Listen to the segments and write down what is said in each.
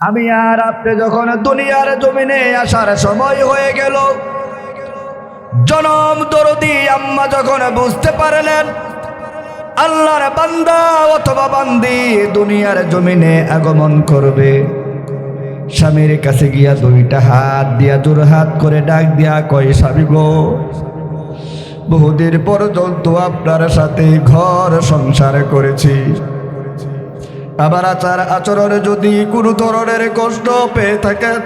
আমি আর আপনি যখন দুনিয়ার জমিনে আসার সময় হয়ে গেল, জনম দরদি আম্মা যখন বুঝতে পারলেন, আল্লাহর বান্দা অথবা বান্দি দুনিয়ার জমিনে আগমন করবে। স্বামীর কাছে গিয়া দুইটা হাত দিয়া, জোর হাত করে ডাক দিয়া কয়, স্বামী গো, বহুদিন পর্যন্ত আপনার সাথে ঘর সংসার করেছি। আবার আচার আচরণে যদি কোনো ধরনের কষ্ট পেয়ে থাকেন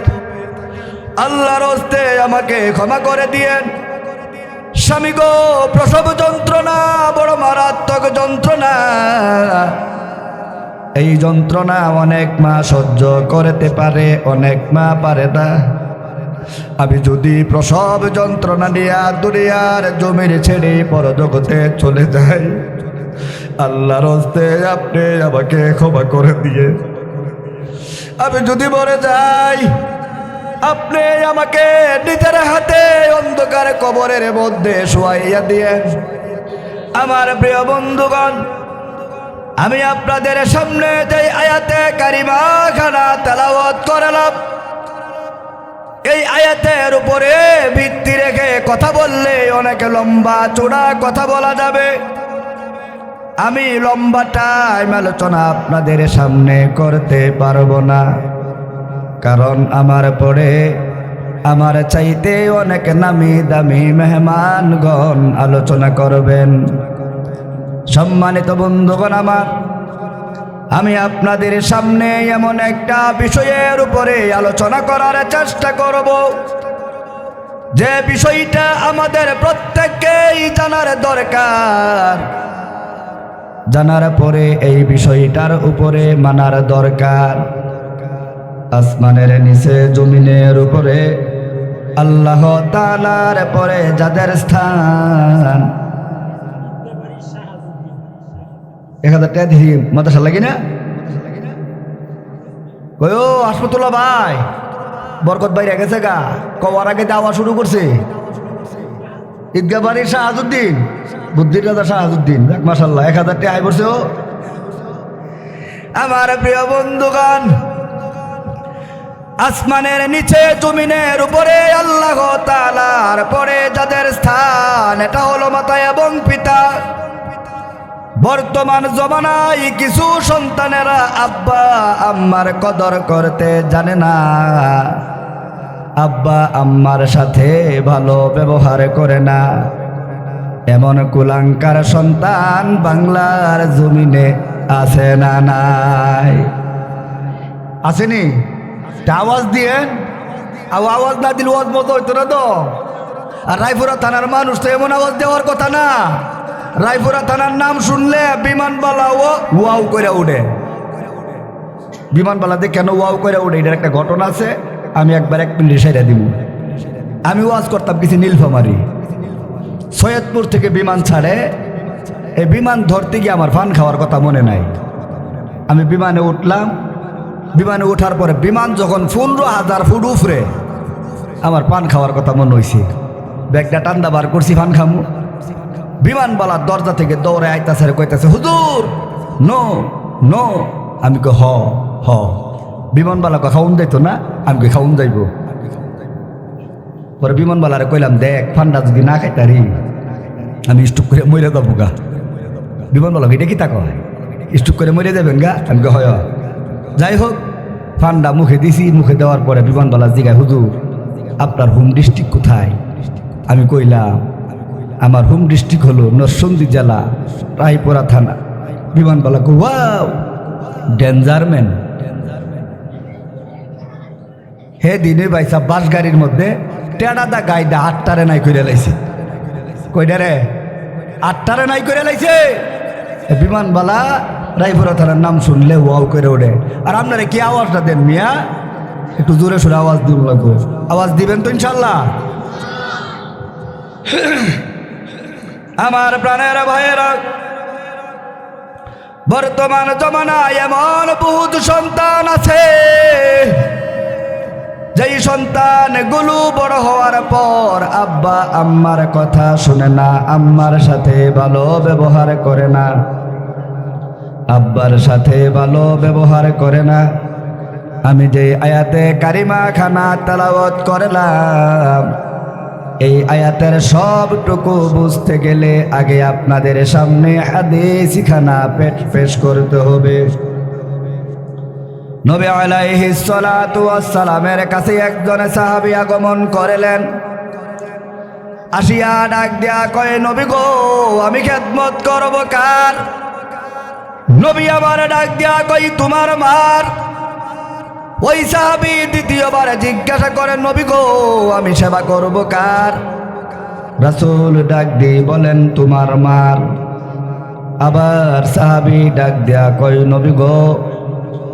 আল্লাহর হস্তে আমাকে ক্ষমা করে দিয়েন। স্বামী গো, প্রসব যন্ত্রণা বড় মারাত্মক যন্ত্রণা। এই যন্ত্রণা অনেক মা সহ্য করতে পারে, অনেক মা পারে না। আমি যদি প্রসব যন্ত্রণা নিয়ে দুনিয়ার জমির ছেড়ে পরজগতে চলে যাই আল্লাহর হস্তে আপনি আমাকে ক্ষমা করে দিয়ে। আমি যদি মরে যাই, আপনি আমাকে নিজের হাতে অন্ধকার কবরের মধ্যে শোয়াইয়া দিয়ে। আমার প্রিয় বন্ধুগণ, আমি আপনাদের সামনে যে আয়াতে কারিমা খানা তেলাওয়াত করলাম, এই আয়াতের উপরে ভিত্তি রেখে কথা বললে অনেক লম্বা, চূড়া কথা বলা যাবে। আমি লম্বা টাইম আলোচনা আপনাদের সামনে করতে পারব না। কারণ আমার পরে আমার চাইতে অনেক নামি দামি মেহমানগণ আলোচনা করবেন। সম্মানিত বন্ধুগণ আমার, আমি আপনাদের সামনে এমন একটা বিষয়ের উপরে আলোচনা করার চেষ্টা করব। যে বিষয়টা আমাদের প্রত্যেককেই জানার দরকার। জানার পরে এই বিষয়টার উপরে মানার দরকার। আসমানের নিচে, জমিনের উপরে আল্লাহ তালার পরে যাদের স্থান। এক হাজার টাকা লাগি না? ভাই, বরকত বাইরে গেছে গা। কবার আগে দেওয়া শুরু করছে। ঈদগা বাড়ির শাহাজুদ্দিন বুদ্ধির রাজা শাহাজুদ্দিন মাসাল্লাহ এক হাজার টাকা আয় পড়ছে ও। আমার প্রিয় বন্ধুগণ, আসমানের নিচে, জমিনের উপরে আল্লাহ তালার পরে যাদের স্থান, এটা হলো মাতা এবং পিতা। বর্তমান জমানায় কিছু সন্তানেরা আব্বা আম্মার কদর করতে জানে না। আব্বা আম্মার সাথে ভালো ব্যবহার করে না। এমন কুলাঙ্কার সন্তান বাংলার জমিনে আছে না নাই। আসেনি? আওয়াজ দিয়ে আওয়াজ না দিল ওয়াজ মতো হইতো না তো। আর রায়পুরা থানার মানুষ তো এমন আওয়াজ দেওয়ার কথা না। রায়পুরা থানার নাম শুনলে বিমানবালা ও ওয়াও করে উঠে। বিমানবালাতে কেন ওয়াও করে উঠে? এটার একটা ঘটনা আছে। আমি একবার এক মিনিট সেরে দিব। আমি ওয়াজ করতাম কিছু নীলফামারি। সৈয়দপুর থেকে বিমান ছাড়ে, এই বিমান ধরতে গিয়ে আমার ফান খাওয়ার কথা মনে নাই। আমি বিমানে উঠলাম। বিমানে ওঠার পরে বিমান যখন পনেরো হাজার ফুট উফরে আমার পান খাওয়ার কথা মনে হয়েছে ব্যাগটা টান্দা বার করছি, ফান খামু। বিমানবালার দরজা থেকে দৌড়ে আইতাছে কইতাছে, হুজুর, নো নো। আমি কই, হ হ। বিমানবালা কই খাউন যাইতো না? আমি খাউন যাইব। পরে বিমানবালারে কইলাম, দেখ, ফান্ডা যদি না খাইতারি, আমি স্টুক করে মরে যাব গা। বিমানবালা এটা কি তা কয়? স্টুক করে মরে যাবেন গা? আমি হয়। যাই হোক, ফান্ডা মুখে দিছি, মুখে দেওয়ার পরে বিমানবালা জিগায়, হুজুর, আপনার হোম ডিস্ট্রিক্ট কোথায়? আমি কইলাম, আমার হোম ডিস্ট্রিক্ট হলো নরসন্দী জেলা, রায়পুরা থানা। বিমানবালা কো ওয়াও, ডেঞ্জার ম্যান। হে দিনে বাইসা বাস গাড়ির মধ্যে টেডাদা গাইডা আটটারে নাই করে লাইছে। কইডা রে? আটটারে নাই করে লাইছে? বিমানবালা রায়পুরা থানার নাম শুনলে ওয়াও করে ওঠে আর আপনারা কি আওয়াজটা দেন মিয়া? একটু জোরে সোরে আওয়াজ দিব লাগবে আওয়াজ দিবেন তো ইনশাল্লাহ আমার প্রাণের ভাইয়েরা, বর্তমান জমানায় এমন বহুত সন্তান আছে। যেই সন্তানগুলো বড় হওয়ার পর আব্বা আম্মার কথা শুনে না, আম্মার সাথে ভালো ব্যবহার করে না, আব্বার সাথে ভালো ব্যবহার করে না। আমি যে আয়াতে কারিমা খানা তালাওয়াত করলাম, এই আয়াতের সবটুকু বুঝতে গেলে আগে আপনাদের সামনে হাদিস খানা পেট পেশ করতে হবে। নবী আলাইহিস সালাতু সালামের কাছে একজন সাহাবী আগমন করলেন। আসিয়া ডাক দিয়া কয়ে, নবী গো, আমি খেদমত করব কার? নবী আমার ডাক দিয়া কই তোমার মার। ওই সাহাবি দ্বিতীয়বার জিজ্ঞাসা করেন নবী গো, আমি সেবা করব কার? রাসূল ডাক দিয়ে বলেন, তোমার মার। আবার সাহাবি ডাক দিয়া কই নবী গো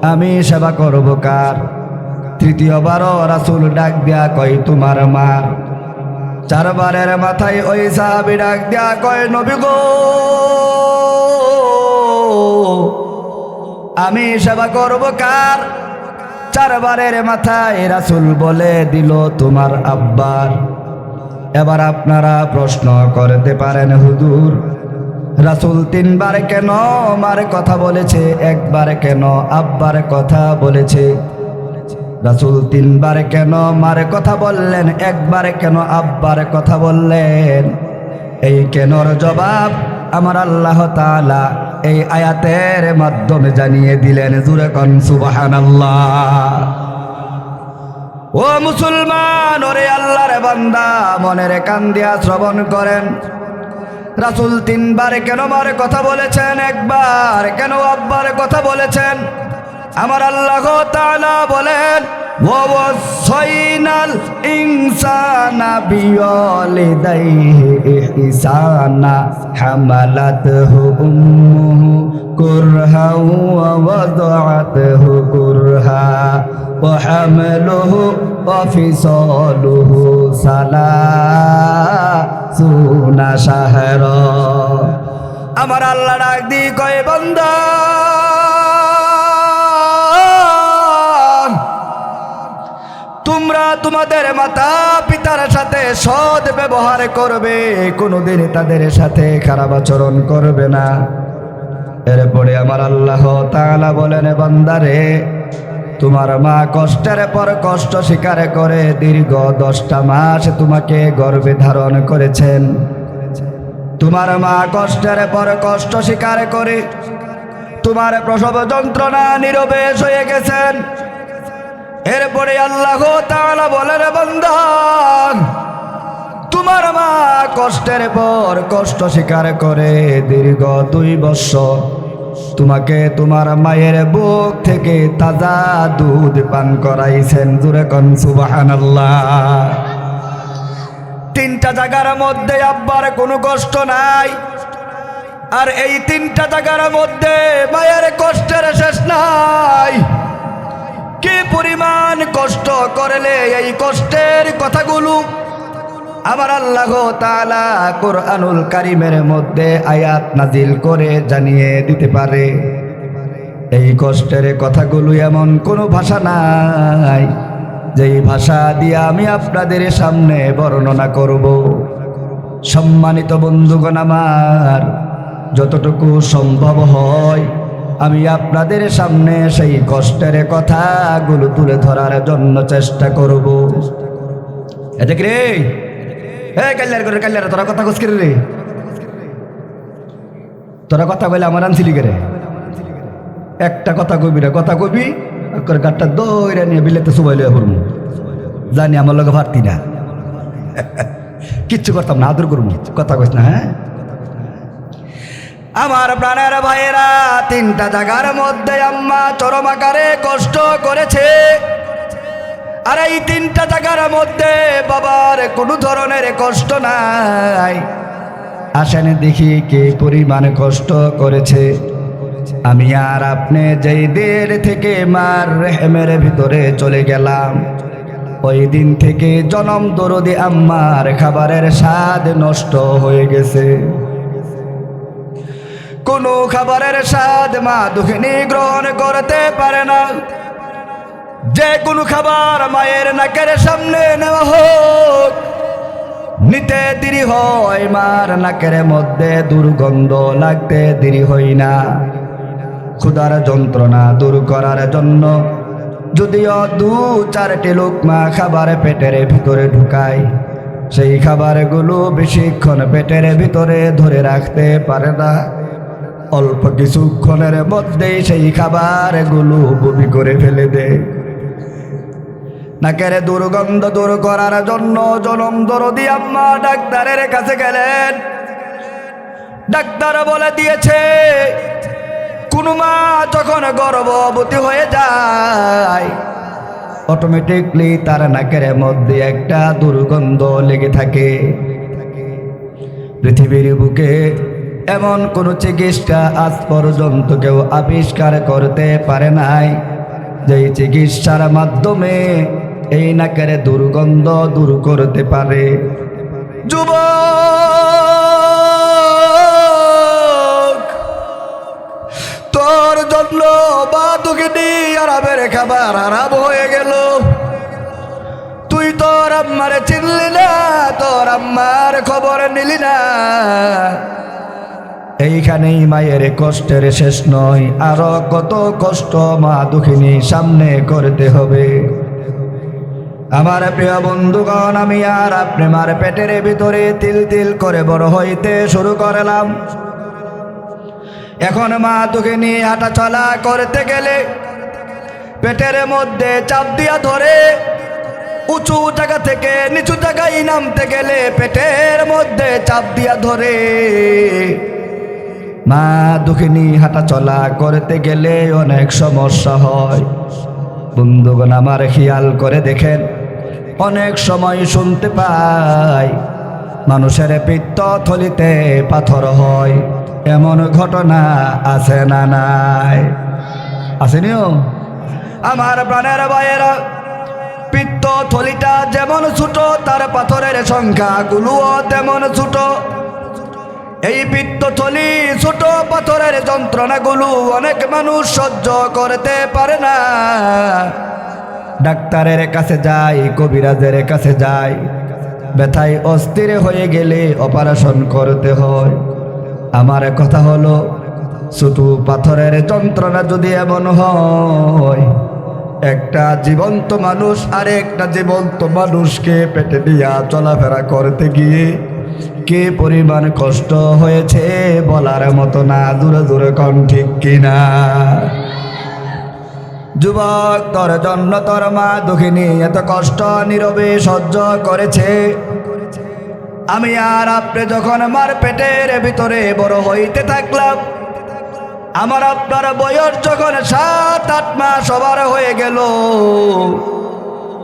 আমি সেবা করব কার? তৃতীয়বারও রাসুল ডাক দিয়া কই তোমার মার চারবারের মাথায় ওই সাহাবি ডাক দিয়া কয়, নবী গো, আমি সেবা করব কার? চারবারের মাথায় রাসুল বলে দিল, তোমার আব্বার। এবার আপনারা প্রশ্ন করতে পারেন, হুজুর রাসুল তিনবার কেন মার কথা বলেছে? একবার কেন আব্বার কথা বলেছে? রাসুল তিনবার কেন মার কথা বললেন? একবার কেন আব্বার কথা বললেন? এই কেনর জবাব আমার আল্লাহ তাআলা এই আয়াতের মাধ্যমে জানিয়ে দিলেন, জুরে কন সুবহানাল্লাহ। ও মুসলমান, ওরে আল্লাহর বান্দা, মনের কান দিয়া শ্রবণ করেন। রাসুল তিনবার কেন মার কথা বলেছেন? একবার কেন আব্বার কথা বলেছেন? আমার আল্লাহ তালা বলেন বিয়লে ইনসানা ইসানা হামালাত হু উম্মুহু কুরহা ওয়া ওয়াদাআত হু কুরহা ওয়া হামলুহু ওয়া ফিসালুহু সালাসুনা শাহরা। আমার আল্লাহ ডাক দিয়ে কয়, বান্দা তোমরা তোমাদের মাতা পিতার সাথে সৎ ব্যবহার করবে, কোনোদিন তাদের সাথে খারাপ আচরণ করবে না। এরপরে আমার আল্লাহ তাআলা বলেন, বান্দারে, তোমার মা কষ্টের পর কষ্ট স্বীকার করে দীর্ঘ দশটা মাস তোমাকে গর্ভে ধারণ করেছেন। তোমার মা কষ্টের পর কষ্ট স্বীকার করে তোমার প্রসব যন্ত্রণা নিরবেশ হয়ে গেছেন। এরপরে আল্লাহ তাআলা বলেন বন্ধন তোমার মা কষ্টের পর কষ্ট স্বীকার করে দীর্ঘ দুই বছর। তোমাকে তোমার মায়ের বুক থেকে তাজা দুধ পান করাইছেন। জুরে কন, সুবহানাল্লাহ। তিনটা জায়গার মধ্যে আব্বার কোনো কষ্ট নাই। আর এই তিনটা জায়গার মধ্যে মায়ের কষ্টের শেষ নাই। কি পরিমাণ কষ্ট করলে এই কষ্টের কথাগুলো? আমার আল্লাহ তাআলা কোরআনুল কারিমের মধ্যে আয়াত নাজিল করে জানিয়ে দিতে পারে। এই কষ্টের কথাগুলো এমন কোনো ভাষা নাই, যেই ভাষা দিয়ে আমি আপনাদের সামনে বর্ণনা করব। সম্মানিত বন্ধুগণ আমার, যতটুকু সম্ভব হয় আমি আপনাদের সামনে সেই কষ্টের কথাগুলো তুলে ধরার জন্য চেষ্টা করব। কি রে। হে কাল্লার করে কাল্লার, তোরা কথা কস রে? তোরা কথা কইলে আমার আনছিলি রে একটা কথা কবি রে, কথা কবি করে গাটটা দৌড়ে নিয়ে বিলেতে সুবাই লইয়া পড়ব জানি আমার লগে ভারতি না। কিচ্ছু করতাম না, আদর করব কথা কইস না হ্যাঁ? আমার প্রাণের ভাইয়েরা, তিনটা জায়গার মধ্যে আম্মা চরম আকারে কষ্ট করেছে। আর এই তিনটা জায়গার মধ্যে বাবার কোনো ধরনের কষ্ট নাই। আসেন দেখি কে পরিমাণ কষ্ট করেছে। আমি আর আপনি যেই দের থেকে মার রেহেমের ভিতরে চলে গেলাম। ওই দিন থেকে জনম দরদি আম্মার খাবারের স্বাদ নষ্ট হয়ে গেছে। কোনো খাবারের স্বাদ মা দুঃখিনী গ্রহণ করতে পারে না। যে কোনো খাবার মায়ের নাকের সামনে নেওয়া হোক, নিতে দেরি হয় মার নাকের মধ্যে দুর্গন্ধ লাগতে দেরি হয় না। ক্ষুধার যন্ত্রণা দূর করার জন্য যদিও দু চারটি লোকমা খাবার পেটের ভিতরে ঢুকায়, সেই খাবারগুলো বেশিক্ষণ পেটের ভিতরে ধরে রাখতে পারে না। অল্প কিছুক্ষণের মধ্যেই সেই খাবার খাবারগুলো বমি করে ফেলে দেয় নাকের দুর্গন্ধ দূর করার জন্য জনম দরদি আম্মা ডাক্তারের কাছে গেলেন। ডাক্তার বলে দিয়েছে, কোন মা যখন গর্ভবতী হয়ে যায় অটোমেটিকলি তার নাকের মধ্যে একটা দুর্গন্ধ লেগে থাকে। পৃথিবীর বুকে এমন কোনো চিকিৎসা আজ পর্যন্ত কেউ আবিষ্কার করতে পারে নাই। যেই চিকিৎসার মাধ্যমে এই নাকের দুর্গন্ধ দূর করতে পারে। যুব তোর জন্য বা দুঃখিনী আরামের খাবার আরাম হয়ে গেল। তুই তোর আম্মারে চিনলি না, তোর আম্মার খবর নিলি না। এইখানেই মায়ের কষ্টের শেষ নয়, আরও কত কষ্ট মা দুঃখিনী সামনে করতে হবে। আমার প্রিয় বন্ধুগণ, আমি আর আপনি মার পেটের ভিতরে তিল তিল করে বড় হইতে শুরু করলাম। এখন মা নিয়ে হাঁটা চলা করতে গেলে পেটের মধ্যে চাপ দিয়া ধরে উঁচু জায়গা থেকে নিচু জায়গায় নামতে গেলে পেটের মধ্যে চাপ দিয়া ধরে। মা দুঃখিনী হাঁটা চলা করতে গেলে অনেক সমস্যা হয়। বন্ধুগণ, আমার খেয়াল করে দেখেন, অনেক সময় শুনতে পাই, মানুষের পিত্ত থলিতে পাথর হয়। এমন ঘটনা আছে না নাই? আসেনিও আমার প্রাণের বাইরা পিত্ত থলিটা যেমন ছোট, তার পাথরের সংখ্যাগুলোও তেমন ছোট। এই পিত্তথলি ছোট পাথরের যন্ত্রণাগুলো অনেক মানুষ সহ্য করতে পারে না। ডাক্তারের কাছে যায়, কবিরাজের কাছে যায়। ব্যথায় অস্থির হয়ে গেলে অপারেশন করতে হয়। আমার কথা হলো ছোট পাথরের যন্ত্রণা যদি এমন হয়, একটা জীবন্ত মানুষ আর একটা জীবন্ত মানুষকে পেটে দিয়া চলাফেরা করতে গিয়ে কে পরিমাণ কষ্ট হয়েছে বলার মতো না? দূরে দূরে কম ঠিক কিনা? যুবক, তোর জন্য তোর মা দুঃখিনী এত কষ্ট নীরবে সহ্য করেছে। আমি আর আপনি যখন আমার পেটের ভিতরে বড় হইতে থাকলাম, আমার আপনার বয়স যখন সাত, আট মাস সবার হয়ে গেল।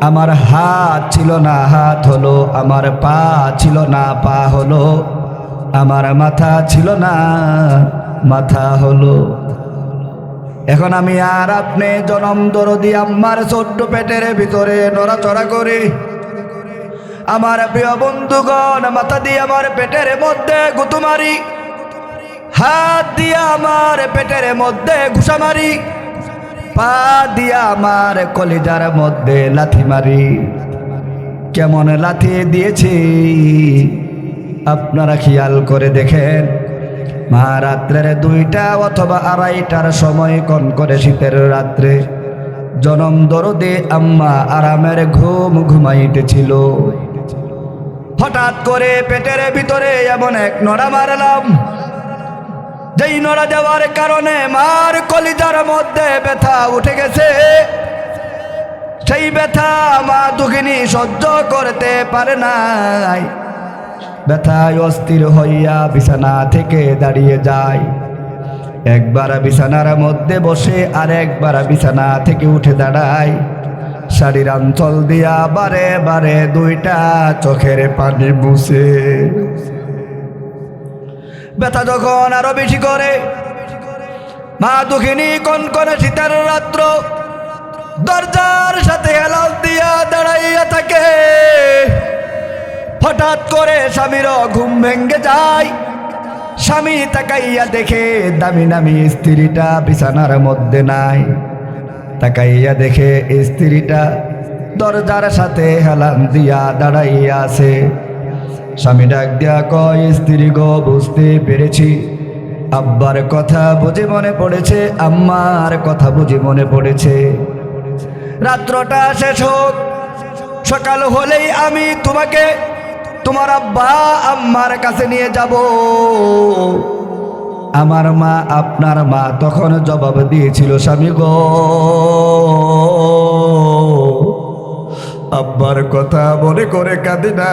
আমার হাত ছিল না, হাত হলো, আমার পা ছিল না, পা হলো, আমার মাথা ছিল না, মাথা হলো। এখন আমি আর আপনি জনম দরদি আমার ছোট্ট পেটের ভিতরে নড়াচড়া করে। আমার প্রিয় বন্ধুগণ, মাথা দিয়ে আমার পেটের মধ্যে গুতু মারি। হাত দিয়ে আমার পেটের মধ্যে ঘুষা মারি। পা দিয়ে আমার কলিজার মধ্যে লাথি মারি। কেমন লাথি দিয়েছি? আপনারা খেয়াল করে দেখেন। মা রাত্রের দুইটা অথবা আড়াইটার সময় কন করে শীতের রাত্রে। জনম দরদে আম্মা আরামের ঘুম ঘুমাইতেছিল। হঠাৎ করে পেটের ভিতরে এমন এক নড়া মারলাম। যেই নড়া দেওয়ার কারণে মার কলিজার মধ্যে ব্যথা উঠে গেছে। সেই ব্যথা মা দুঃখিনী সহ্য করতে পারে নাই। ব্যথায় অস্থির হইয়া বিছানা থেকে দাঁড়িয়ে যায়। একবার বিছানার মধ্যে বসে আর একবার বিছানা থেকে উঠে দাঁড়ায়। শাড়ির অঞ্চল দিয়া বারে বারে দুইটা চোখের পানি বুসে ব্যথা যখন আরও বেশি করে, মা দুঃখিনী কনকনে শীতের রাত্র দরজার সাথে হেলাল দিয়া দাঁড়াইয়া থাকে। হঠাৎ করে স্বামীর ঘুম ভেঙ্গে যায়। স্বামী তাকাইয়া দেখে দামি নামি স্ত্রীটা বিছানার মধ্যে নাই। তাকাইয়া দেখে স্ত্রীটা দরজার সাথে হেলান দিয়া দাঁড়াইয়া আছে। স্বামী ডাক দিয়া কয়, স্ত্রী গো, বুঝতে পেরেছি। আব্বার কথা বুঝে মনে পড়েছে, আম্মার কথা বুঝে মনে পড়েছে। রাত্রটা শেষ হোক, সকাল হলেই আমি তোমাকে তোমার আব্বা, আম্মার কাছে নিয়ে যাব। আমার মা আপনার মা তখন জবাব দিয়েছিল, স্বামী গো, আব্বার কথা মনে করে কাঁদি না।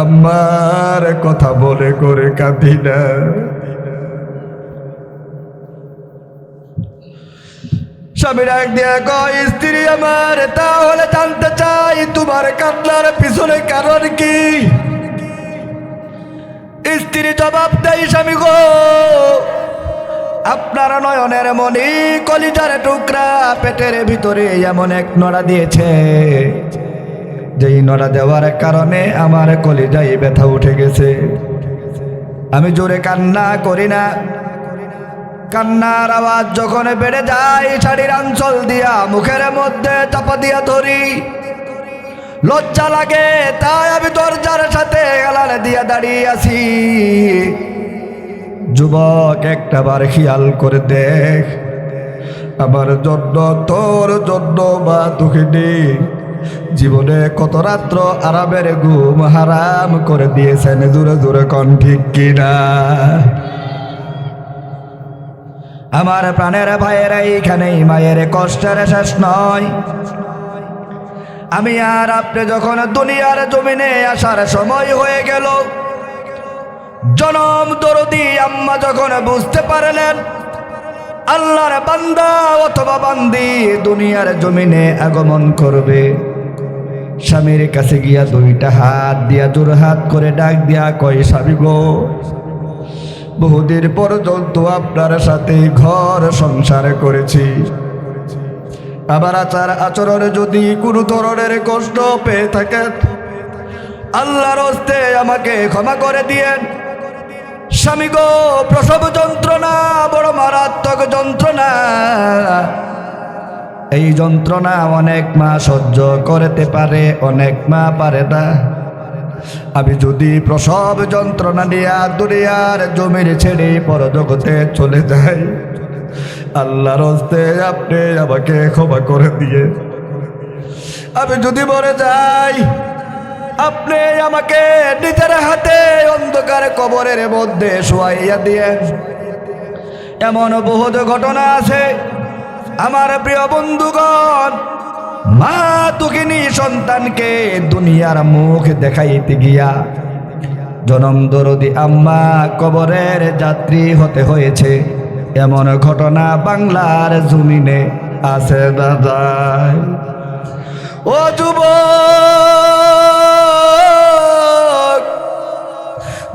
আম্মার কথা বলে করে কাঁদি না। স্বামী ডাক দিয়া কয়, স্ত্রী আমার, তাহলে জানতে চাই তোমার কান্নার পিছনে কারণ কি? স্ত্রী জবাব দেয়, স্বামী গো, আপনার নয়নের মনি কলিজার টুকরা পেটের ভিতরে এমন এক নড়া দিয়েছে। যেই নড়া দেওয়ার কারণে আমার কলিজায় ব্যথা উঠে গেছে। আমি জোরে কান্না করি না। কান্নার আওয়াজ যখন বেড়ে যায়, শাড়ির অঞ্চল দিয়া মুখের মধ্যে চাপা দিয়া ধরি। লজ্জা লাগে, তাই আমি দরজার সাথে গালালে দিয়া দাঁড়িয়ে আছি। যুবক একটা বার খেয়াল করে দেখ। আমার জন্য তোর জন্য বা দুঃখিনী। জীবনে কত রাত্র আরামের ঘুম হারাম করে দিয়েছেন দূরে দূরে কন ঠিক কিনা? আমার প্রাণের ভাইয়েরা এইখানেই মায়ের কষ্টের শেষ নয়। আমি আর আপনি যখন দুনিয়ার জমিনে আসার সময় হয়ে গেল, জনম দরদি আম্মা যখন বুঝতে পারলেন, আল্লাহর বান্দা অথবা বান্দি দুনিয়ার জমিনে আগমন করবে। স্বামীর কাছে গিয়া দুইটা হাত দিয়া জোর হাত করে ডাক দিয়া কয়, স্বামী গো, বহুদিন পর্যন্ত আপনার সাথে ঘর সংসার করেছি। আবার আচার আচরণে যদি কোনো ধরনের কষ্ট পেয়ে থাকেন, আল্লাহর হস্তে আমাকে ক্ষমা করে দিয়েন। স্বামী গো, প্রসব যন্ত্রণা, বড় মারাত্মক যন্ত্রণা এই যন্ত্রণা অনেক মা সহ্য করতে পারে, অনেক মা পারে না। আমি যদি প্রসব যন্ত্রণা নিয়ে দুনিয়ার জমির ছেড়ে পরজগতে চলে যাই আল্লাহর হস্তে আপনি আমাকে ক্ষমা করে দিয়ে। আমি যদি মরে যাই, আপনি আমাকে নিজের হাতে অন্ধকার কবরের মধ্যে শোয়াইয়া দিয়ে এমন বহুত ঘটনা আছে আমার প্রিয় বন্ধুগণ, মা দুঃখিনী সন্তানকে দুনিয়ার মুখ দেখাইতে গিয়া জনম দরদি আম্মা কবরের যাত্রী হতে হয়েছে। এমন ঘটনা বাংলার জমিনে আছে দাদাই ও যুবক,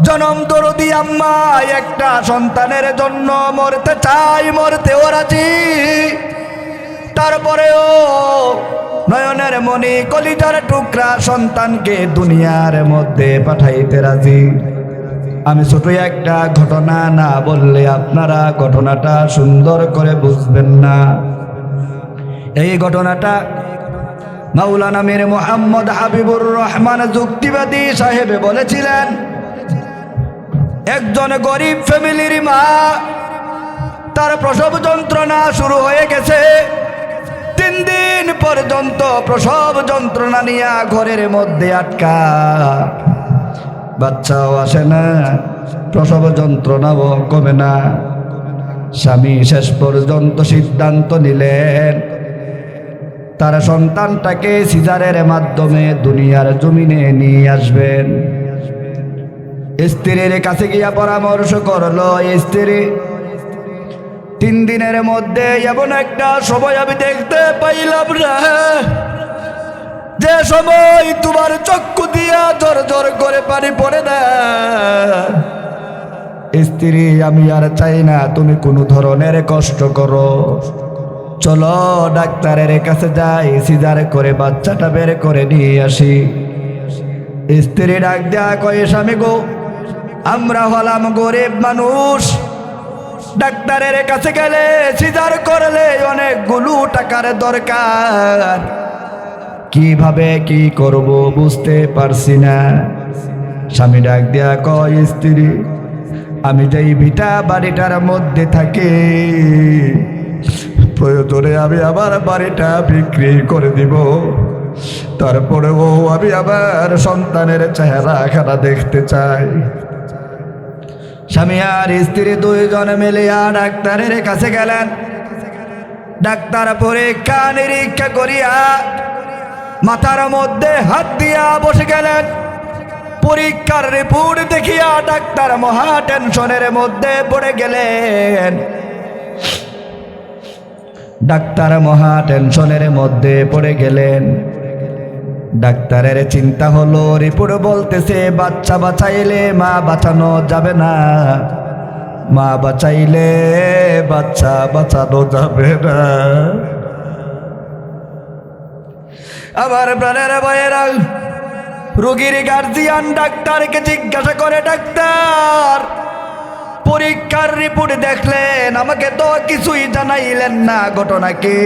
জনম দরদি আম্মা একটা সন্তানের জন্য মরতে চাই মরতেও রাজি। তারপরেও নয়নের মণি কলিজার টুকরা সন্তানকে দুনিয়ার মধ্যে পাঠাইতে রাজি। আমি ছোট একটা ঘটনা না বললে আপনারা ঘটনাটা সুন্দর করে বুঝবেন না। এই ঘটনাটা মাওলানা মীর মোহাম্মদ হাবিবুর রহমান যুক্তিবাদী সাহেবে বলেছিলেন, একজন গরিব ফ্যামিলির মা, তার প্রসব যন্ত্রণা শুরু হয়ে গেছে। তিন দিন পর্যন্ত প্রসব যন্ত্রণা নিয়ে ঘরের মধ্যে আটকা। বাচ্চাও আসে না, প্রসব যন্ত্রণাও কমে না। স্বামী শেষ পর্যন্ত সিদ্ধান্ত নিলেন, তার সন্তানটাকে সিজারের মাধ্যমে দুনিয়ার জমিনে নিয়ে আসবেন। স্ত্রীর কাছে গিয়া পরামর্শ করল স্ত্রী তিন দিনের মধ্যে এমন একটা সময় আমি দেখতে পাইলাম না যে সময় তোমার চক্ষু দিয়া জোর জোর করে পানি পড়ে না। স্ত্রী, আমি আর চাই না তুমি কোনো ধরনের কষ্ট করো। চলো ডাক্তারের কাছে যাই, সিজার করে বাচ্চাটা বের করে নিয়ে আসি। স্ত্রী ডাক দেয়া কয়ে, স্বামী গো, আমরা হলাম গরিব মানুষ। ডাক্তারের কাছে গেলে সিজার করলে অনেকগুলো টাকার দরকার। কীভাবে কি করব বুঝতে পারছি না। স্বামী ডাক দেয়া কয়, স্ত্রী, আমি যেই ভিটা বাড়িটার মধ্যে থাকি, প্রয়োজনে আমি আমার বাড়িটা বিক্রি করে দিব। তারপরেও আমি আবার সন্তানের চেহারা খানা দেখতে চাই। স্বামী আর স্ত্রী দুইজন মিলিয়া ডাক্তারের কাছে গেলেন। ডাক্তার পরীক্ষা নিরীক্ষা করিয়া মাথার মধ্যে হাত দিয়া বসে গেলেন। পরীক্ষার রিপোর্ট দেখিয়া ডাক্তার মহা টেনশনের মধ্যে পড়ে গেলেন। ডাক্তার মহা টেনশনের মধ্যে পড়ে গেলেন। ডাক্তারের চিন্তা হলো, রিপোর্ট বলতেছে, বাচ্চা বাঁচাইলে মা বাঁচানো যাবে না। মা বাঁচাইলে বাচ্চা বাঁচানো যাবে না। আবার প্রাণের বয়েরা রোগীর গার্জিয়ান ডাক্তারকে জিজ্ঞাসা করে, ডাক্তার, পরীক্ষার রিপোর্ট দেখলেন? আমাকে তো কিছুই জানাইলেন না, ঘটনা কি?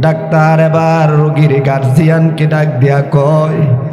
ডাক্তার এবার রোগীর গার্জিয়ানকে ডাক দিয়া কয়